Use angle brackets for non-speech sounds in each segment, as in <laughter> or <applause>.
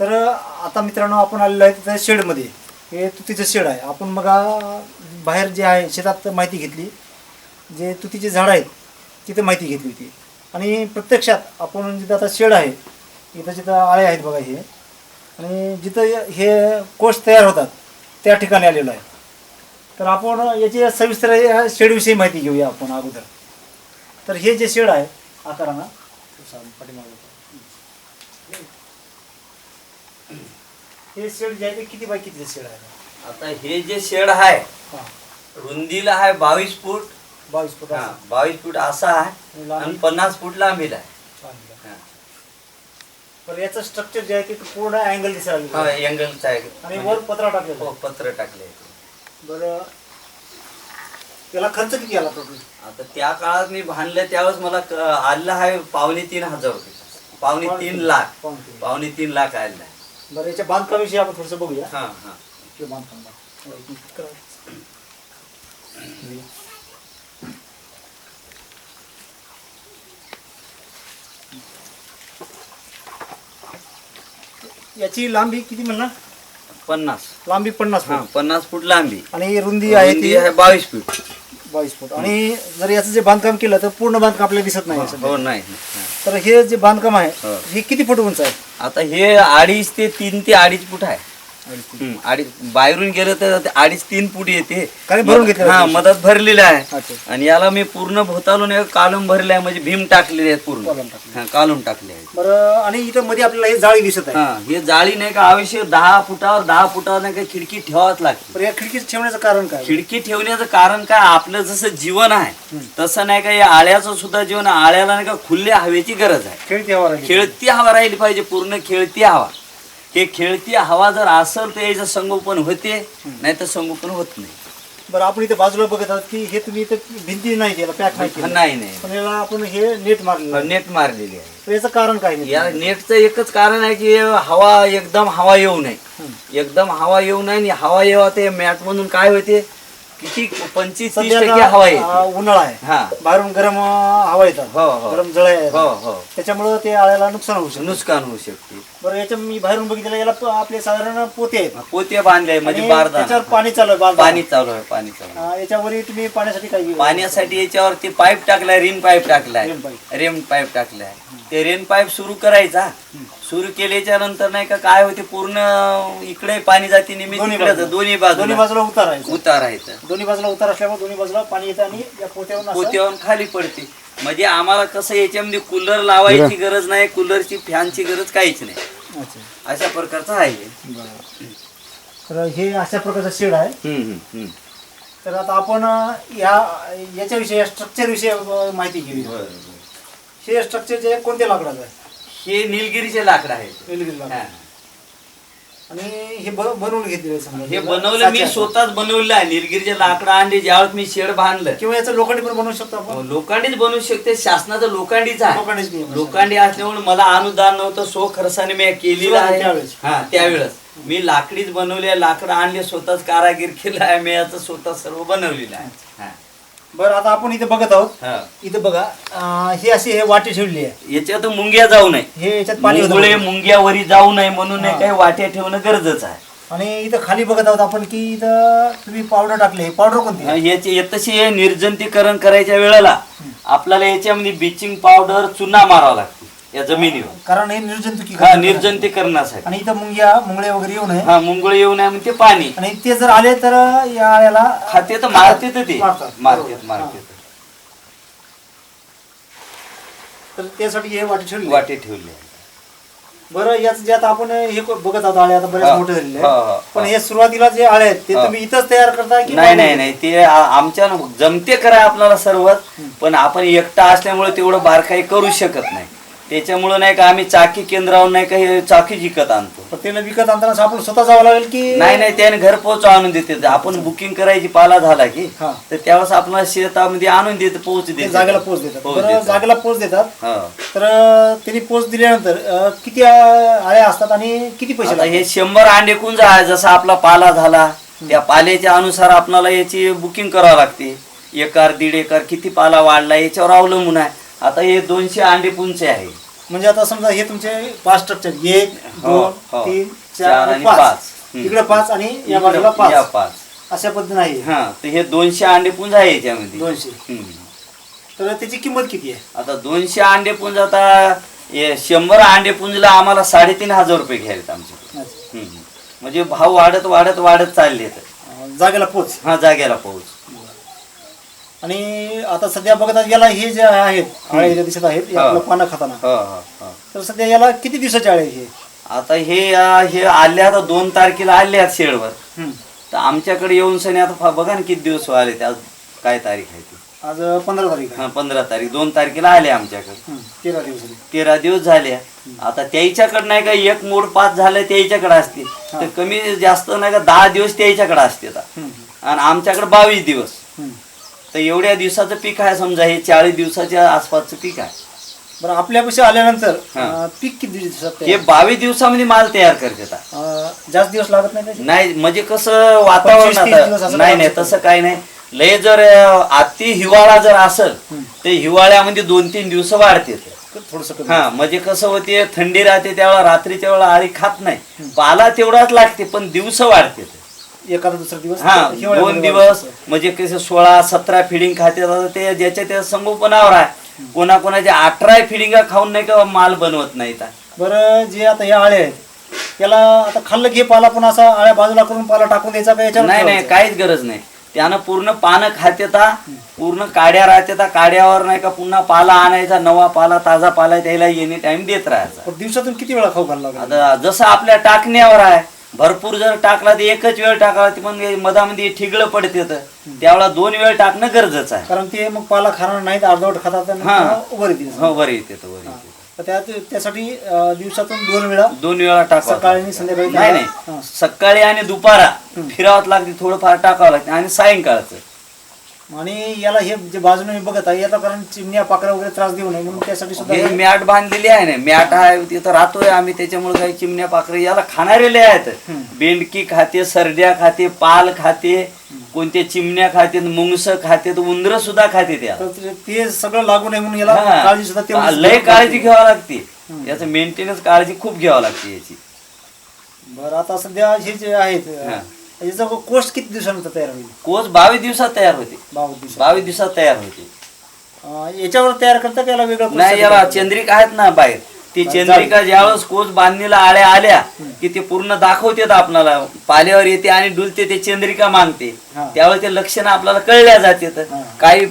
तर आता मित्रांनो आपण आलेलो आहे तिथं शेडमध्ये. हे तुतीचं शेड आहे. आपण मग बाहेर जे आहे शेतात माहिती घेतली. जे तुतीचे झाडं आहेत तिथे माहिती घेतली होती. आणि प्रत्यक्षात आपण जिथं आता शेड आहे इथं जिथं आळे आहेत बघा हे. आणि जिथं हे कोष तयार होतात त्या ठिकाणी आलेलो आहे. तर आपण याची सविस्तर या शेडविषयी माहिती घेऊया आपण अगोदर. तर हे जे शेड आहे आकारानं पाठीमागे हे शेड जे आहे ते किती बाय कितीचे शेड आहे आता हे जे शेड आहे हां. रुंदीला आहे बावीस फूट. बावीस फूट हा, बावीस फूट असा आहे आणि लांबी? पन्नास फूट लांबीला आहे. हा. तर याचं स्ट्रक्चर जे आहे ते पूर्ण अँगल दिसायला हा, लागलं. अँगलचा आहे आणि म्हणजे- वर पत्रा टाकलेला हो आहे. पत्र टाकले बरं. त्याला खर्च किती आला टोटल आता त्या काळात मी बांधलं त्यावेळेस मला क- आहे पावणे तीन हजार रुपये. पावणे तीन लाख. पावणे तीन. लाख आलेला बरं याच्या बांधकामाविषयी आपण थोडंसं बघूया. हा हा. किंवा बांधकाम बघा. एक मिनिट करा. याची लांबी किती म्हणणार? पन्नास. लांबी पन्नास हा फूट पन्नास फूट लांबी. आणि रुंदी आहे रुंदी ती? आहे बावीस फूट. बावीस फूट आणि जर याचं जे बांधकाम केलं तर पूर्ण बांधकाम आपल्याला दिसत नाही सध्या. हो नाही हा. तर हे जे बांधकाम आहे हो. हे किती फूट उंच आहे आता हे अडीच ते तीन ते अडीच फूट आहे अडीच बाहेरून गेलं तर ते अडीच तीन फूट येते. कारण भरून घेतलेलं हा आहे. मदत भरलेलं आहे. अच्छा. आणि याला मी पूर्ण भोतालून एक कालून भरले आहे म्हणजे भीम टाकलेले आहेत पूर्ण. कॉलम टाकले. हा, कालून टाकले आहेत बरं आणि इथं मध्ये आपल्याला हे जाळी दिसत आहे. हा हे जाळी नाही का आवश्यक दहा फुटावर दहा फुटावर नाही का खिडकी ठेवाच लागते. या खिडकीत ठेवण्याचं कारण काय? खिडकी ठेवण्याचं कारण काय आपलं जसं जीवन आहे तसं नाही का या आळ्याचं सुद्धा जीवन आहे. आळ्याला नाही का खुल्या हवेची गरज आहे. खेळती हवा राहिली. खेळती हवा राहिली पाहिजे पूर्ण खेळती हवा. हे खेळती हवा जर असेल तर याचं संगोपन होते नाही तर संगोपन होत नाही. बरं आपण इथे बाजूला बघत आहोत की हे तुम्ही इथं भिंती नाही केलं पॅक नाही केलं. नाही नाही. पण याला आपण हे नेट मारलेलं आहे. नेट मारलेली आहे. तर याचं कारण काय नाही या नेटचं एकच कारण आहे की हवा एकदम हवा येऊ नये. एकदम हवा येऊ नये आणि हवा येवा ते मॅट मधून काय होते? किती पंचवीस तीस सध्या टक्के हवा अं, येते उन्हाळा आहे. हा. बाहेरून गरम अं, हवा येतात. हो हो. गरम जळ आहे. हो हो. त्याच्यामुळं ते आळ्याला नुकसान होऊ शकतं. नुकसान होऊ शकते. बरं याच्या मी बाहेरून बघितलं याला प- आपले साधारण पोते आहेत पोते बांधले म्हणजे आणि बारदाना त्याच्यावर पाणी चालू आहे बारदाना. पाणी चालू आहे पाणी चालू आहे. याच्यावरही तुम्ही पाण्यासाठी काही पाण्यासाठी याच्यावरती पाईप टाकलाय रिन पाईप टाकलाय रेन पाईप. रेन पाईप टाकलाय ते रेन पाईप सुरू करायचा सुरू केल्याच्यानंतर नाही का काय होते पूर्ण इकडे पाणी जाते निमित्त दोन्ही बाजूला. दोन्ही दोन्ही बाजूला बाजूला उतार आहे उतार आहे. दोन्ही बाजूला उतार असल्यामुळे दोन्ही बाजूला पाणी येतं आणि या पोत्यावर पोत्यावरून खाली पडते म्हणजे आम्हाला कसं याच्यामध्ये कूलर लावायची गरज नाही कूलरची फॅनची गरज काहीच नाही अच्छा अशा प्रकारचं आहे. बरं. तर हे अशा प्रकारचं शेड आहे हम्म, हम्म, हम्म. तर आता आपण अं, या याच्याविषयी स्ट्रक्चर विषयी अं, माहिती घेऊया हे स्ट्रक्चर जे आहे कोणत्या लाकडाचं आहे हे निलगिरीचे लाकड आहे निलगिरी लाकूड. हा. आणि हे ब- बनवून घेतलेलं समजा. हे बनवलं मी. स्वतःच बनवलं आहे. निलगिरीचे लाकडं आणले ज्यावेळेस मी शेड बांधलं. किंवा याचं लोखंडी पण बनवू शकतो आपण. लोकांडीच बनवू शकते. शासनाचं लोकांडीच आहे. लोखंडीच नियम. लोकांडी असल्यामुळे मला अनुदान नव्हतं. सो खर्चाने मी केलेलं आहे. त्यावेळेस. हा त्यावेळेस. मी लाकडीच बनवले लाकडं आणले स्वतःच कारागीर केलं आहे. मी याचं स्वतः सर्व बनवलेलं आहे. हा. बरं आता आपण इथे बघत आहोत हा. इथं बघा अं, ही अशी हे वाटी ठेवली आहे याच्यात मुंग्या जाऊ नये हे याच्यात पाणी होतं मुंगळे. मुंग्या वरी जाऊ नये म्हणून हा. काही वाट्या ठेवणं गरजेचं आहे आणि इथं खाली बघत आहोत आपण की इथं तुम्ही पावडर टाकले पावडर कोणती आहे? याचे तसे हे निर्जंतीकरण करायच्या वेळेला आपल्याला याच्यामध्ये ब्लिचिंग पावडर चुना मारावा लागतो या जमिनीवर. कारण हे निर्जंतुकी हा निर्जंतीकरणासाठी आणि इथं मुंग्या मुंगळे वगैरे येऊ नये हा मुंगळे येऊ नये म्हणून ते पाणी. आणि ते जर आले तर या आळ्याला खाते तर मारते तर ते. मारतात. मारते बरोबर. मारते तर त्यासाठी हे वाटी ठेवली. वाटे ठेवले. बरं याच जे आता आपण हे क- बघत आहोत आळे आता बरेच हा. मोठे झालेले हा. हा, पण हा. हे सुरुवातीला जे आळे आहेत ते हा. तुम्ही इथंच तयार करता की नाही नाही नाही. ते आ- आमच्या जमते करा आपल्याला सर्वच पण आपण एकटा असल्यामुळे तेवढं बारकाई करू शकत नाही. त्याच्यामुळे नाही का आम्ही चाकी केंद्रावर नाही का हे चाकी जिकत आणतो पण त्याला विकत आणताना आपण स्वतः जावं लागेल की नाही नाही त्याने घर पोच आणून देते आपण बुकिंग करायची पाला झाला की हा. तर त्यावेळेस आपल्याला शेतामध्ये आणून देते ते देते जागेला पोच देतात पोच बरं देतात. जागेला पोच देतात हा. तर अं, त्यांनी पोच दिल्यानंतर अं, किती अं, आळ्या असतात आणि किती पैसे आता हे? शंभर अंडे कुंज आहे जसा आपला पाला झाला त्या पाल्याच्या अनुसार आपल्याला याची बुकिंग करावं लागते एकर दीड एकर किती पाला वाढला याच्यावर अवलंबून आहे आता हे दोनशे अंडे पुंचे आहे. म्हणजे आता समजा हे तुमचे पाच स्ट्रक्चर एक हो, दोन हो. तीन चार आणि पाच. पाच. हम्म. इकडे पाच आणि या बाजूला या पाच. पाच अशा पद्धतीने आहे. हा तर हे दोनशे अंडे पुंज आहे याच्यामध्ये. दोनशे. हम्म. तर त्याची किंमत किती आहे? आता दोनशे अंडे पुंज आता हे शंभर अंडे पुंजला आम्हाला साडेतीन हजार रुपये घ्यायला आमचे अच्छा. म्हणजे भाव वाढत वाढत वाढत चालले अं, जागेला पोच हा जाग्याला पाऊस आणि आता सध्या बघत याला हे जे आहेत आळे जे दिसत आहेत हे. आपलं पानं खाताना. हो हो हो. तर सध्या याला किती दिवसाचे आळे हे? आता हे हे आले आता दोन तारखेला आले आहेत शेडवर हम्म. तर आमच्याकडे येऊन सनी आता फा- बघा ना किती दिवस आले ते आज काय तारीख आहे ती. आज पंधरा तारीख आहे. हा पंधरा तारीख दोन तारखेला आले आमच्याकडे. हम्म, तेरा दिवस झाले. तेरा दिवस झाले. आता त्याच्याकडे नाही का एक मोड पाच झालं त्याच्याकडे असते. तर कमी जास्त नाही का दहा दिवस त्याच्याकडे असते आता. हम्म, आणि आमच्याकडे बावीस दिवस. तर एवढ्या दिवसाचं पीक आहे समजा हे चाळीस दिवसाच्या आसपासचं पीक आहे बरं आपल्यापाशी आल्यानंतर हा. अं, पीक किती दिवसात हे तयार? बावीस दिवसामध्ये माल तयार करतात अं, जास्त दिवस लागत नाही त्याचे? नाही म्हणजे कसं वातावरण पंचवीस, तीस दिवस आता असं नाही नाही. तसं काही नाही लय जर अं, अति हिवाळा जर असेल हम्म. ते हिवाळ्यामध्ये दोन तीन दिवस वाढते थोडस कमी हा म्हणजे कसं होते थंडी राहते त्यावेळेला रात्रीच्या वेळेला आळी खात नाही पाला तेवढाच लागते पण दिवस वाढते एखादा दुसरा दिवस हा हिवाळ्यामध्ये दोन दिवस. म्हणजे कसं सोळा सतरा फिडिंग खाते ते ज्याच्या त्या संगोपनावर आहे कोणाकोणाच्या अठरा फिडिंगा खाऊन नाही का माल बनवत नाही का बरं जे आता हे आळे आहेत याला आता खाल्लं घे पाला पण असा आळ्या बाजूला करून पाला टाकून द्यायचा का याच्यावर नाही नाही ठेवायचा? काहीच गरज नाही त्यानं पूर्ण पानं खातेता पूर्ण काड्या राहतेता काड्यावर नाही का पुन्हा पाला आणायचा नवा पाला ताजा पाला त्याला एनी टाइम देत राहायचा पण दिवसातून किती वेळा खाऊ घालला? आता जसं आपल्या टाकण्यावर आहे भरपूर जर टाकला तर एकच वेळ टाकला तर मग मधामध्ये ठिगळं पडते त्यावेळेला दोन वेळ टाकणं गरजेचं आहे. कारण ते मग पाला खाणार नाहीत अर्धवट खातात हा. पुन्हा वर येतील. हो वर येते तो वर येते तर त्यात त्यासाठी अं, दिवसातून दोन वेळा दोन वेळा टाकावं सकाळी आणि संध्याकाळी नाही. नाही. सकाळी आणि दुपारा फिरावं लागते थोडंफार टाकावं लागते आणि सायंकाळचं. आणि याला हे जे बाजूने मी बघत आहे याचा कारण चिमण्या पाकऱ्या वगैरे त्रास देऊ नये म्हणून त्यासाठी सुद्धा हे हे- मॅट बांधलेली आहे ना मॅट आहे तिथं राहतोय आम्ही त्याच्यामुळे काही चिमण्या पाखरे याला खाणारेले आहेत. बेंडकी खाते सरड्या खाते पाल खाते कोणते चिमण्या खाते मुंगस खाते उंदर सुद्धा खाते त्या तर ते- ते सगळं लागू नये म्हणून याला हा. काळजी सुद्धा तेवढीच लय काळजी घ्यावी लागते. याचं मेंटेनन्स काळजी खूप घ्यावी लागते याची बरं आता सध्या हे जे आहेत हा. याचा कोस्ट किती दिवसानंतर तयार होईल? कोच बावीस दिवसात तयार होते. बावीस दिवसात. बावीस दिवसात तयार होते. याच्यावर तयार करता का याला वेगळं नाही याला चंद्रिका आहेत ना बाहेर. ती चंद्रिका ज्यावेळेस कोच बांधणीला आळ्या आल्या की ते पूर्ण दाखवतात आपल्याला. पाल्यावर येते आणि डुलते ते चंद्रिका मागते. त्यावेळेस ते लक्षणं आपल्याला कळल्या जाते हा. काही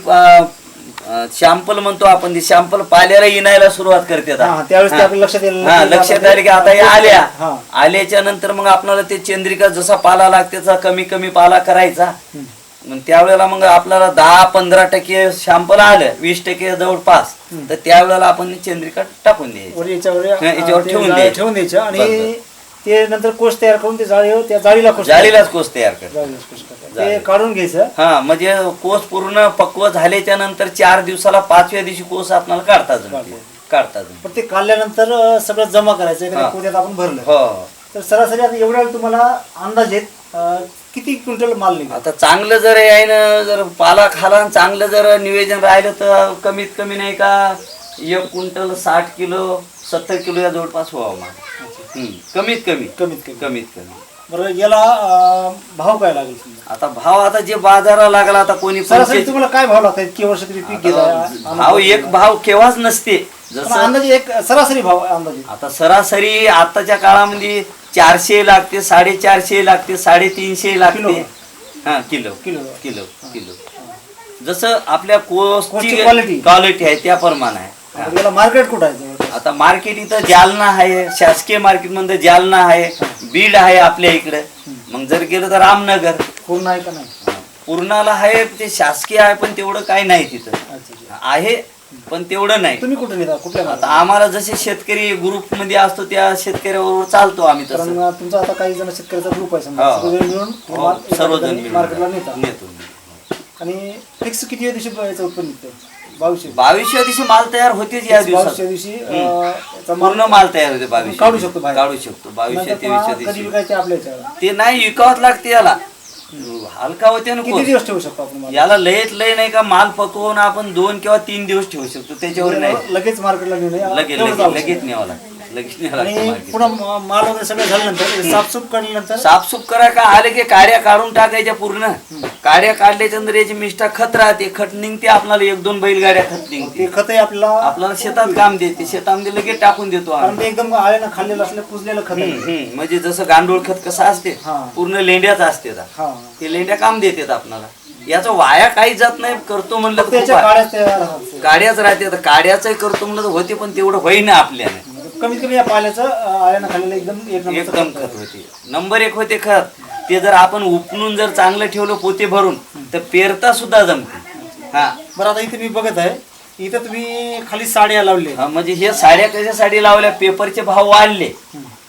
शॅम्पल म्हणतो आपण ते शॅम्पल पाल्याला येणायला सुरुवात करते. हा, त्यावेळेस ते हा. आपल्या लक्षात येईल हा लक्षात आले की आता आल्या हा. आल्याच्यानंतर मग आपल्याला ते चंद्रिका जसा पाला लागते तसा कमी कमी पाला करायचा. मग त्यावेळेला मग आपल्याला दहा पंधरा टक्के शॅम्पल आलं वीस टक्के जवळपास तर त्यावेळेला आपण चंद्रिका टाकून द्यायची वर याच्यावर हा, याच्यावर ते ठेवून द्यायचं. ठेवून द्यायचं आणि ते नंतर कोष तयार करून ते जाळी त्या जाळीला कोष जाळीलाच कोस तयार कोष करतात. जाळी. ते काढून घ्यायचं. हा म्हणजे कोस पूर्ण पक्व झाल्याच्यानंतर चार दिवसाला पाचव्या दिवशी कोस आपल्याला काढता जमते. काढता. जमते. पण ते काढल्यानंतर अं, सगळं जमा करायचं. एखाद्या हा. पोत्यात आपण भरलं. हो. तर सरासरी आता एवढ्या वेळ तुम्हाला अंदाज येत अं, किती क्विंटल माल निघाल? आता चांगलं जर आहे ना जर पाला खाला आणि चांगलं जर नियोजन राहिलं तर कमीत कमी नाही का एक क्विंटल साठ किलो सत्तर किलो या जवळपास व्हावं माल. हम्म, कमीत कमी कमीत कमी कमीत कमी बरं याला अं, भाव काय लागेल समजा? आता भाव आता जे बाजाराला लागला आता कोणी सरासरी तुम्हाला काय भाव लागतात इतकी वर्ष तुम्ही पीक आता भाव एक भाव केव्हाच नसते जसं अंदाजे एक सरासरी भाव अंदाजे आता सरासरी आताच्या काळामध्ये चारशे लागते साडेचारशे लागते साडेतीनशे लागते किलो. हा किलो किलो. किलो किलो जसं आपल्या कोसची कोसची quality. क्वालिटी आहे त्याप्रमाणे आहे हा. याला मार्केट कुठं आहे? आता मार्केट इथं जालना आहे शासकीय मार्केटमध्ये जालना आहे बीड आहे आपल्या इकडे. मग जर गेलं तर रामनगर. पूर्ण आहे का नाही? पूर्णाला आहे ते शासकीय आहे पण तेवढं काही नाही तिथं. आहे पण तेवढं नाही. तुम्ही कुठे नेता कुठल्या आता? आम्हाला जसे शेतकरी ग्रुपमध्ये असतो त्या शेतकऱ्याबरोबर चालतो आम्ही तसं. कारण तुमचा आता काही जण शेतकऱ्याचा ग्रुप आहे समजा. हो. मिळून हो, सर्वजण मिळून मार्केटला नेता. नेतो आणि फिक्स किती दिवशी उत्पन्न निघतं? बावीसशे. दिवशी माल तयार होतेच या दिवसात. दिवशी अं, याचा माल पूर्ण माल तयार होते बावीस काढू शकतो बाहेर. काढू शकतो. नंतर पुन्हा तेवीसच्या कधी दिवशी विकायचे आपल्या याच्यावर? ते नाही विकावत लागते याला. हलका होते ना किती. दिवस ठेवू शकतो आपण माल? याला लयत लय नाही का माल पकवून आपण दोन किंवा तीन दिवस ठेवू शकतो. त्याच्यावर नाही. लगेच मार्केटला. लगेच लगेच न्यावं लागतं. लगेच न्यावं लागतं आणि market. पुन्हा म- माल वगैरे सगळं झाल्यानंतर साफसूफ काढल्यानंतर साफसूफ करा का आले की काड्या काढून टाकायच्या पूर्ण काड्या काढल्याच्या नंतर याची मिष्टा खत राहते खत निघते आपल्याला एक दोन बैलगाड्या खत निघते ते खत आहे आपल्याला आपल्याला शेतात काम देते शेतामध्ये लगेच टाकून देतो आम्ही कारण ते एकदम आळ्यानं खाल्लेलं असलं कुजलेलं खत आहे. हम्म, हम्म. म्हणजे जसं गांडूळ खत कसं असते हा. पूर्ण लेंड्याच असते आता. हा ते लेंड्या काम देतात आपल्याला याचं वाया काही जात नाही करतो म्हणलं तर खूप त्याच्या आहे. तयार. काड्याच राहते आता काड्याचंही करतो म्हणलं तर होते पण तेवढं होईना आपल्याने म्हणजे कमीत कमी या आळ्यानं खाल्लेलं एकदम एक नंबरचं एकदम खत. होते. नंबर एक होते खत. ते जर आपण उपणून जर चांगलं ठेवलं पोते भरून तर पेरता सुद्धा जमते. हा. बरं आता इथे मी बघत आहे इथं तुम्ही खाली साड्या लावले हा, म्हणजे हे साड्या कशासाठी लावल्या? पेपरचे भाव वाढले.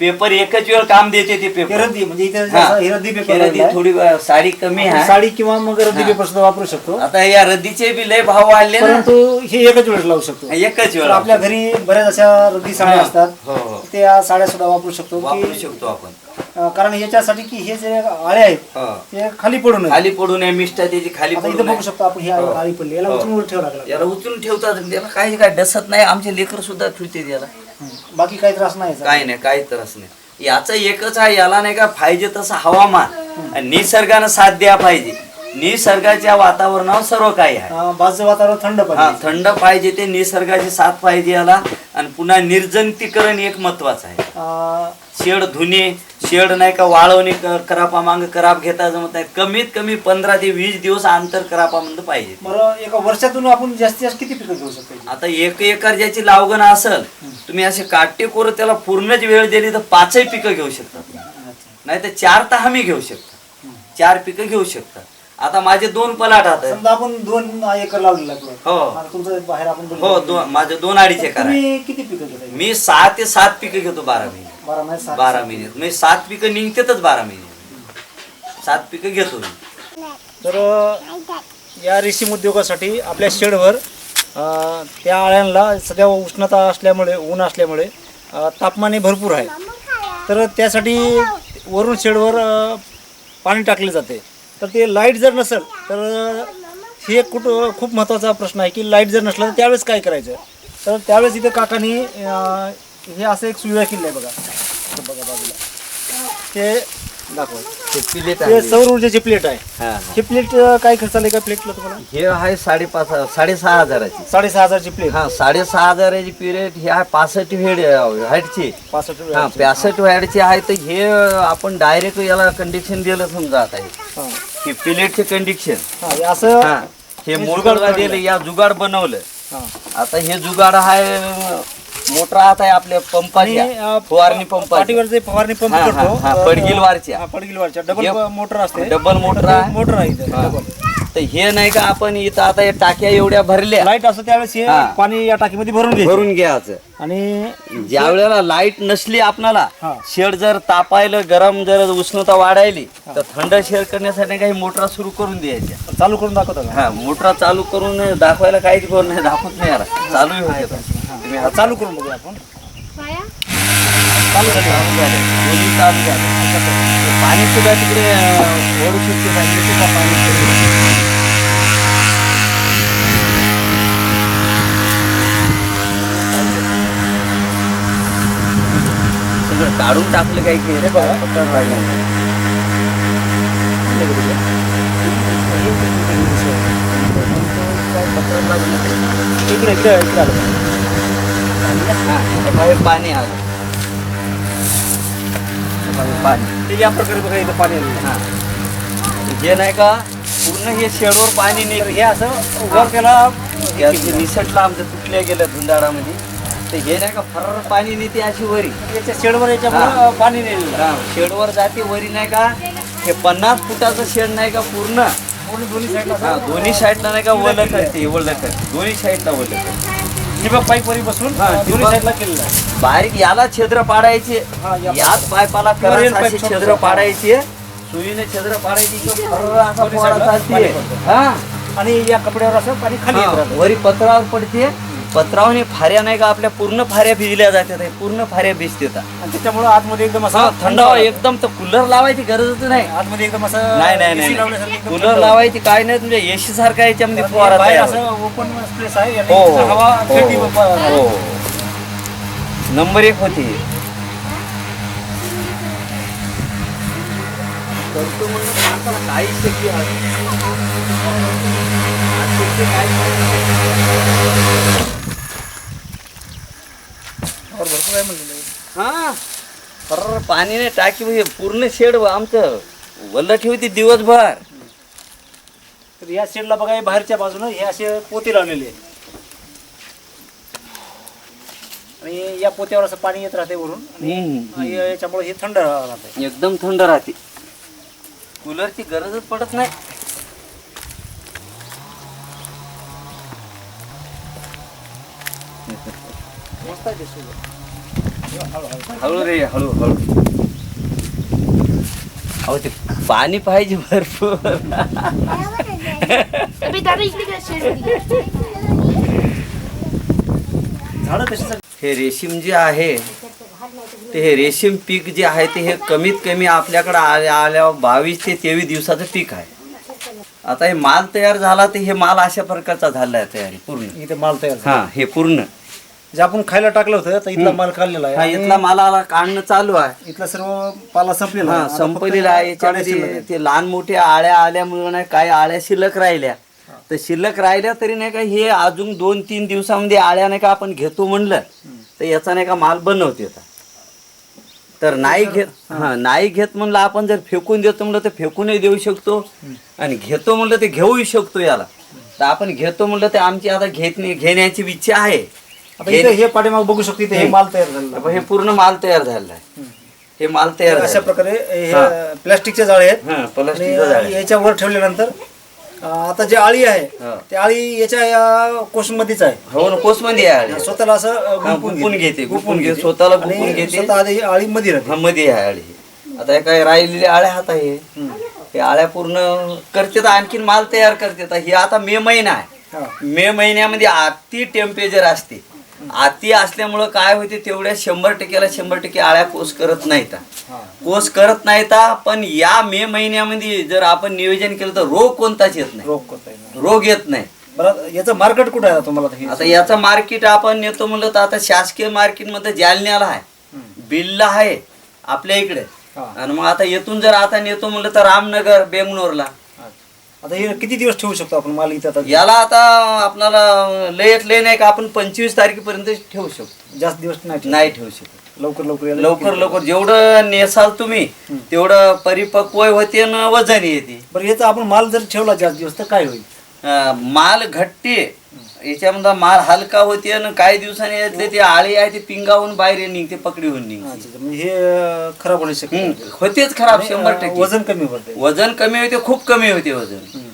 पेपर एकच वेळ काम देते ते पेपर. रद्दी म्हणजे इथे हा. जसं हे रद्दी पेपर रद्दी. थोडी अ, साडी कमी आपण आहे. साडी किंवा मग रद्दी. पेपर सुद्धा वापरू शकतो. आता या रद्दीचे बी लय भाव वाढले ना. परंतु हे एकच वेळेस लावू शकतो. एकच तर वेळ आपल्या घरी बऱ्याच अशा रद्दी साड्या. असतात. हो हो. त्या साड्या सुद्धा वापरू शकतो वापरू की शकतो आपण. अं, कारण याच्यासाठी की हे जे आळे आहेत हो. ते खाली पडू नये. खाली पडू नये मिष्टा त्याची खाली आता पडू इथं बघू नये शकतो आपण ही हो. आळी पडली याला हो. उचलून वर ठेवावं लागलं याला उचलून ठेवतात त्याला काही काय डसत नाही आमचे लेकर सुद्धा ठेवते याला. बाकी काही त्रास नाही याचा. काही नाही काही त्रास नाही. याचं एकच आहे याला नाही का पाहिजे तसं हवामान. आणि निसर्गानं साथ द्या पाहिजे. निसर्गाच्या वातावरणावर सर्व काही आहे. अं, बाजूचं वातावरण थंड हा पाहिजे. थंड पाहिजे ते निसर्गाची साथ पाहिजे याला. आणि पुन्हा निर्जंतीकरण एक महत्वाचं आहे. अं, शेड धुणे शेड नाही का वाळवणे करापा मांग कराप घेता जमत नाही. कमीत कमी पंधरा ते वीस दिवस अंतर करापामध्ये पाहिजे. बरं एका वर्षातून आपण जास्तीत जास्त किती पिकं घेऊ शकतो? आता एक एकर ज्याची लावगण असेल तुम्ही असे काटेकोर त्याला पूर्णच वेळ दिली तर पाचही पिकं घेऊ शकतात. नाही तर चार तर हमी घेऊ शकता चार पिकं घेऊ शकता आता माझे दोन पलाट आता समजा आपण दोन एकर लावलेला. हो. हो. दोन माझे दोन अडीच एकर किती पिकं मी सहा ते सात पिकं घेतो बारा महिने. बारा महिने सात बारा महिन्यात म्हणजे सात पिकं निघतातच बारा महिने. सात पिकं घेतो मी. तर अ, या रेशीम उद्योगासाठी आपल्या शेडवर अ, त्या आळ्यांना सध्या उष्णता असल्यामुळे ऊन असल्यामुळे अ, तापमाने भरपूर आहे. तर त्यासाठी वरून शेडवर अ, पाणी टाकले जाते. तर ते लाइट जर नसेल तर अ, हे कुठ खूप महत्त्वाचा प्रश्न आहे की लाइट जर नसलं तर त्यावेळेस काय करायचं? तर त्यावेळेस इथे काकांनी अ, हे असं एक सुविधा केली आहे बघा. इथं बघा बाजूला ते दाखवा ते सौर ऊर्जेची प्लेट आहे. ही प्लेट अ, काय खर्च आली का प्लेटला तुम्हाला? हे आहे साडेपाच साडेसहा हजाराची. साडेसहा हजारची प्लेट हा साडेसहा हजाराची पिरियड ही आहे पासष्ट वेळ हाईटची पासष्ट हा पॅसष्ट वॅडची आहे तर हे आपण डायरेक्ट याला कंडिक्शन दिलं समजा आता हे. हा. हे प्लेटचे कंडिक्शन हा, हे असं हा हे हे जुगाड दिलं या जुगाड बनवलं. हा. आता हे जुगाड आहे मोटर आता आहे आपल्या आणि पंपाची अ, फवारणी पंपाची पाठीवर जे फवारणी पंप हा, हा, करतो. हा, अ, पडगिलवारच्या. पडगिलवारच्या. डबल हे- मोटर असते. डबल मोटर आहे. मोटर आहे इथे हा. डबल तर हे नाही का आपण इथं आता या टाक्या एवढ्या भरल्या. लाइट असतं त्यावेळेस हे हा. पाणी या टाकीमध्ये भरून घ्यायचं. भरून घ्यायचं. आणि ज्या वेळेला लाइट नसली आपणाला हा. शेड जर तापायला गरम जर उष्णता वाढायली तर थंड शेड करण्यासाठी काही मोटर सुरू करून द्यायच्या. चालू करून दाखवता का? हा मोटर चालू करून दाखवायला काहीच करू नाही दाखवत नाही यार. चालू होते. तुम्ही हा, चालू करून बघूया आपण चालू झाले चालू झाले दोन्ही चालू झाले ते पाणी सुद्धा तिकडे अं, ओढू शकते? येते का पाणी? सगळं काढून टाकलं काही की रे बघा पटकन राहिलं. इकडे इकडे इकडे आलं. बाहेर पाणी आलं. हे बाहेर पाणी. ते या प्रकारे बघा इथं पाणी आलं. हा. हे नाही का पूर्ण हे शेडवर पाणी नाही हे असं त्याला याचे निसटलं आमचं तुटल्या गेलं धुंदाळामध्ये तर हे नाही का फर्र पाणी नेते अशी वरी. याच्या शेडवर याच्यामुळे हा. पाणी नेलेलं शेडवर जाते वरी नाही का हे पन्नास फुटाचं शेड नाही का पूर्ण. हा दोन्ही साईडला नाही का वलं करते वलं करते दोन्ही साईडला वलं करते ठिबक पाईप वरी बसून हा, दोन्ही ठिबक. साईडला केलेलं आहे बारीक याला छेद्र पाडायचे हा, या- याच पायपाला करायचे पाईप छेद्र. पाडायचे सुईने छेद्र पाडायची की फर्र असा दोन्ही फवारा साईडला चालते. पाणी पडतं. हा आणि या कपड्यावर असं पाणी खाली येत हा, राहतं वरी पत्रावर पडते पत्रावने फाऱ्या नाही का आपल्या पूर्ण फाऱ्या भिजल्या जातात हे पूर्ण फाऱ्या भिजतात. आणि त्याच्यामुळं आतमध्ये एकदम असं थंड हवा एकदम तर कूलर लावायची गरजच नाही. आतमध्ये एकदम असं नाही नाही AC नाही एकदम कूलर थंड लावायची काय नाही तुमच्या एसी सारखा याच्यामध्ये आणि फवारा बाहेर तयार. होईल. असं ओपन स्पेस आहे याने हो हवा हो, खेळती हो, हो. नंबर एक होती करतो म्हणलं तर माणसाला काहीच शक्य नाही. आज शक्य काय? और भरपूर आहे म्हणलेलं आहे. हा पाणीने टाकी हे पूर्ण शेड आमचं वल्ल ठेवते दिवसभर तर या शेडला बघा हे बाहेरच्या बाजूनं हे असे पोते लावलेले आणि या पोत्यावर असं पाणी येत राहते वरून हम्म. याच्यामुळे हे थंड राहते एकदम थंड राहते कूलरची गरजच पडत नाही मस्त आहे ते शेड. हळू रे हळू हळू. अहो ते पाणी पाहिजे भरपूर. झाडं कशासाठी हे रेशीम जे आहे ते हे रेशीम पीक जे आहे ते हे कमीत कमी आपल्याकडे आल्या आल्या बावीस ते तेवीस दिवसाचं पीक आहे. आता हे माल तयार झाला तर हे माल अशा प्रकारचा झाला आहे तयारी पूर्ण. इथे माल तयार झाला. हा हे पूर्ण. जे आपण खायला टाकलं होतं तर इथला माल काढलेला हा आहे इथला मालाला काढणं चालू आहे. इथला सर्व पाला संपलेला हा आहे. आता संपलेलं आहे. काड्या याच्यामध्ये. ते लहान मोठ्या आळ्या आल्यामुळे नाही काय आळ्या शिल्लक राहिल्या. तर शिल्लक राहिल्या तरी नाही का हे अजून दोन तीन दिवसामध्ये आळ्या नाही का आपण घेतो म्हणलं तर याचा नाही का माल बनवते आता. तर नाही घेत हा. नाही घेत म्हणलं आपण जर फेकून देतो म्हणलं तर फेकूनही देऊ शकतो. आणि घेतो म्हणलं ते घेऊही शकतो याला. तर आपण घेतो म्हणलं तर आमची आता घेत घेण्याची इच्छा आहे. आता इथे हे पाठीमाग बघू शकतो इथे हे माल तयार झालेला. हे पूर्ण माल तयार झालेला आहे हे माल तयार अशा झालेला प्रकारे हे हा. प्लास्टिकचे जाळे आहेत आहे. हा, प्लास्टिकचं आणि झाड आहे. याच्यावर ठेवल्यानंतर अं, आता जे आळी आहे हा. ते आळी याच्या या कोशमध्येच आहे हो ना कोसमध्ये आहे आळी. स्वतःला असं अं, हा, गुंफून घेते, गुंफून घेते, स्वतःला आणि गुंफून घेते. स्वतः आधी आळी मध्ये राहते हा मध्ये आहे आळी आता हे काय राहिलेले आळ्या हात आहे हे आळ्या पूर्ण करते तर आणखीन माल तयार करते तर हे आता मे महिना आहे हा. मे महिन्यामध्ये अति टेम्परेचर असते अति असल्यामुळं काय होते तेवढ्या शंभर टक्क्याला शंभर टक्के आळ्या कोस करत नाहीत. कोस करत नाहीत पण या मे महिन्यामध्ये जर आपण नियोजन केलं तर रोग कोणताच येत नाही. रोग येणार रोग येत नाही. बरं याचं मार्केट कुठं आहे तुम्हाला आता? आता याचं मार्केट आपण नेतो म्हणलं तर आता शासकीय मार्केटमध्ये जालन्याला आहे. बिल्ला आहे आपल्या इकडे. आणि मग आता येथून जर आता नेतो म्हणलं तर रामनगर बेंगलोरला. आता हे किती दिवस ठेवू शकतो आपण माल इथं आता? याला आता आपल्याला लयत लय नाही का आपण पंचवीस तारखेपर्यंत ठेवू शकतो. जास्त दिवस नाही ठेवू. नाही ठेवू शकत. लवकर लवकर याला लवकर लवकर. जेवढं नेसाल तुम्ही तेवढं परिपक्व होते न वजन येते. बरं याचा आपण माल जर ठेवला जास्त दिवस तर काय होईल? अं, माल घट्टे याच्यामध्ये माल हलका होते आणि काही दिवसांनी यातले ते आळी आहे ते पिंगावून बाहेर निघते पकडी होऊन निघते. अच्छा. म्हणजे हे अं, खराब होण्याची शक्यता. होतेच खराब शंभर टक्के. वजन कमी होते वजन कमी होते खूप कमी होते वजन.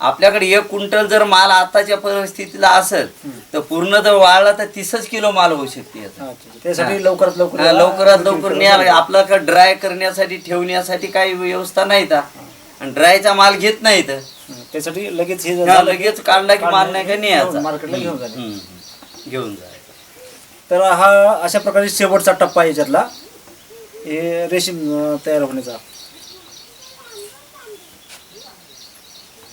आपल्याकडे एक क्विंटल जर माल आताच्या परिस्थितीला असेल तर पूर्ण जर वाळला तर तीसच किलो माल होऊ शकते याचा. त्यासाठी लवकरात लवकर हा, याला लवकरात विक्री लवकर न्यायला आपल्याकडे ड्राय करण्यासाठी ठेवण्यासाठी काही व्यवस्था नाही आणि ड्रायचा माल घेत नाही तर. त्यासाठी लगेच हे हा, लगेच काढला की माल नाही का न्यायचा? मार्केटला घेऊन हम्म, हम्म. घेऊन जायचं तर हा अशा प्रकारे शेवटचा टप्पा आहे याच्यातला. हे रेशीम अं, तयार होण्याचा.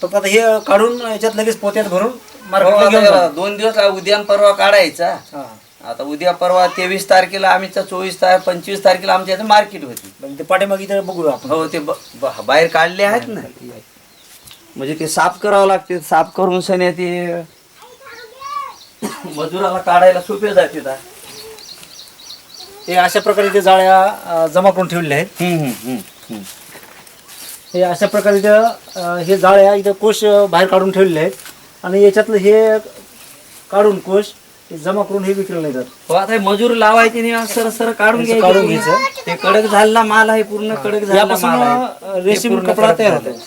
तर आता हे काढून याच्यात लगेच पोत्यात भरून मार्केटला घेऊन. दोन दिवस ला- उद्या आणि परवा काढायचा. हा. आता उद्या परवा तेवीस तारखेला आम्ही चोवीस तारीख पंचवीस तारखेला आमच्या इथे मार्केट होती. बरं, ते पाठीमागे इथे बघूया आपण. हो ते ब- ब- बाहेर काढले आहेत ना. म्हणजे ते साफ करावं लागते साफ करून सने ते <coughs> मजुराला काढायला सोपे जाते ता. हे अशा प्रकारे ते जाळ्या अं, जमा करून ठेवलेल्या आहेत. हे अशा प्रकारे इथं अं, हे जाळ्या इथं कोश अं, बाहेर काढून ठेवलेले आहेत. आणि याच्यातलं हे काढून कोश हे जमा करून हे विक्रीला येतात हो आता हे मजूर लावायचे नाही सर सर काढून घ्यायचे. ते कडक झालेला माल आहे पूर्ण कडक झालेला यापासून माल आहे. अं, रेशीम पूर्ण कपडा तयार. होतो.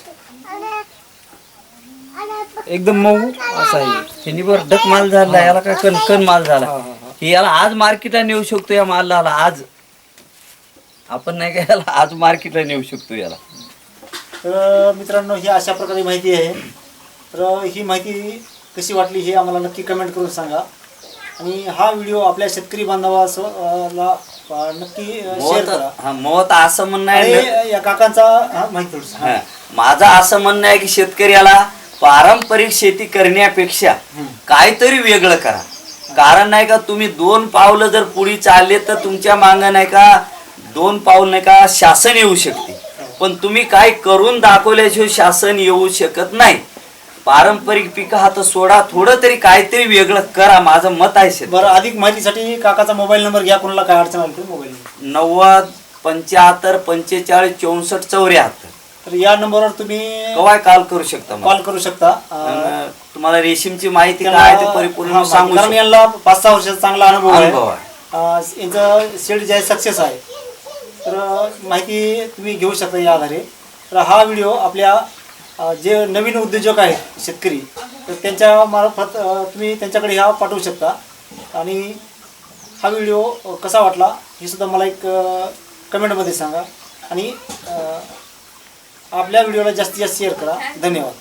एकदम मऊ असा आहे. बरं डक माल झाला याला काय कणकण माल झाला. हा. हे याला आज मार्केटला नेऊ शकतो या मालाला आज. आपण नाही का याला आज मार्केटला नेऊ शकतो याला. तर मित्रांनो ही अशा प्रकारे माहिती आहे. तर ही माहिती कशी वाटली हे आम्हाला नक्की कमेंट करून सांगा. आणि हा व्हिडिओ आपल्या शेतकरी बांधवाला नक्की शेअर करा. हा मोहत असं म्हणणं आहे या काकांचा हा, माहिती माझं असं म्हणणं आहे की शेतकऱ्याला पारंपरिक शेती करण्यापेक्षा काहीतरी वेगळं करा. कारण नाही का तुम्ही दोन पावलं जर पुढे चालले तर तुमच्या मांग नाही का दोन पाऊल नाही का शासन येऊ शकते. पण तुम्ही काय करून दाखवल्याशिवाय शासन येऊ शकत नाही. पारंपरिक पिकं हा तर सोडा थोडं तरी काहीतरी वेगळं करा माझं मत आहे शेत बरं अधिक माहितीसाठी काकाचा मोबाईल नंबर घ्या कोणाला काय अडचण आली मोबाईल नव्वद पंच्याहत्तर पंचेचाळीस चौसष्ट चौऱ्याहत्तर. तर या नंबरवर तुम्ही कवाय कॉल करू शकता मला. कॉल करू शकता. अं, तुम्हाला रेशीमची माहिती काय ते परिपूर्ण हा, सांगू कारण शकतो. यांना पाच सहा वर्षाचा चांगला अनुभव अनुभव आहे. अं, यांचं शेड जे आहे सक्सेस आहे. तर अं, माहिती तुम्ही घेऊ शकता या आधारे. तर हा व्हिडिओ आपल्या अं, जे नवीन उद्योजक आहेत शेतकरी तर त्यांच्या मार्फत अं, तुम्ही त्यांच्याकडे हा पाठवू शकता. आणि हा व्हिडिओ अं, कसा वाटला हे सुद्धा मला एक अं, कमेंटमध्ये सांगा. आणि अं, आपल्या व्हिडिओला जास्तीत जास्त शेअर करा. धन्यवाद.